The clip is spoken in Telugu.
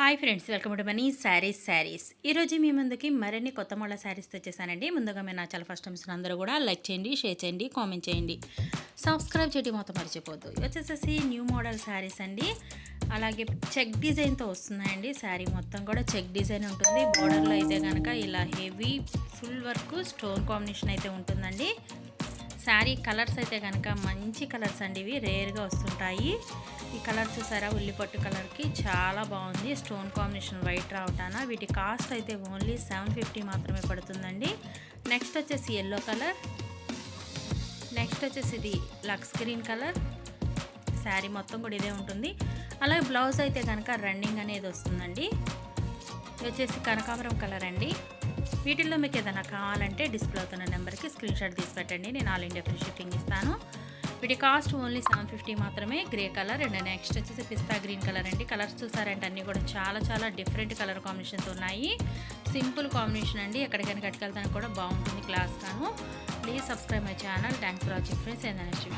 Hi friends welcome to Mani saris saris. ఈరోజు మీ ముందుకి మరిన్ని కొత్త మోడల్ శారీస్ తెచ్చేసానండి ముందుగా మీరు నా చాలా ఫస్ట్ టైమ్స్ అందరూ కూడా లైక్ చేయండి షేర్ చేయండి కామెంట్ చేయండి. సబ్స్క్రైబ్ చేయడం మొత్తం మర్చిపోద్దు వచ్చేసేసి న్యూ మోడల్ శారీస్ అండి. అలాగే చెక్ డిజైన్తో వస్తున్నాయండి. శారీ మొత్తం కూడా చెక్ డిజైన్ ఉంటుంది. బోర్డర్లో అయితే కనుక ఇలా heavy full work stone combination అయితే ఉంటుందండి. శారీ కలర్స్ అయితే కనుక మంచి కలర్స్ అండి ఇవి. రేర్గా వస్తుంటాయి. ఈ కలర్ చూసారా? ఉల్లిపట్టు కలర్కి చాలా బాగుంది. స్టోన్ కాంబినేషన్ వైట్ రావటాన. వీటి కాస్ట్ అయితే ఓన్లీ సెవెన్ ఫిఫ్టీ మాత్రమే పడుతుందండి. నెక్స్ట్ వచ్చేసి ఎల్లో కలర్. నెక్స్ట్ వచ్చేసి ఇది లక్స్ గ్రీన్ కలర్. శారీ మొత్తం కూడా ఇదే ఉంటుంది. అలాగే బ్లౌజ్ అయితే కనుక రన్నింగ్ అనేది వస్తుందండి. ఇది వచ్చేసి కనకాంబరం కలర్ అండి. వీటిల్లో మీకు ఏదైనా కావాలంటే డిస్ప్లే అవుతున్న నెంబర్కి స్క్రీన్ షాట్ తీసి పెట్టండి. నేను ఆల్ ఇండియా ఫ్రీ షిప్పింగ్ ఇస్తాను. వీటి కాస్ట్ ఓన్లీ సెవెన్ ఫిఫ్టీ మాత్రమే. గ్రే కలర్ అండ్ నెక్స్ట్ వచ్చేసి పిస్తా గ్రీన్ కలర్ అండి. కలర్స్ చూసారంటే అన్నీ కూడా చాలా చాలా డిఫరెంట్ కలర్ కాంబినేషన్స్ ఉన్నాయి. సింపుల్ కాంబినేషన్ అండి. ఎక్కడికైనా కట్టుకెళ్తానికి కూడా బాగుంటుంది క్లాస్ కాను please subscribe my channel thanks for watching friends and next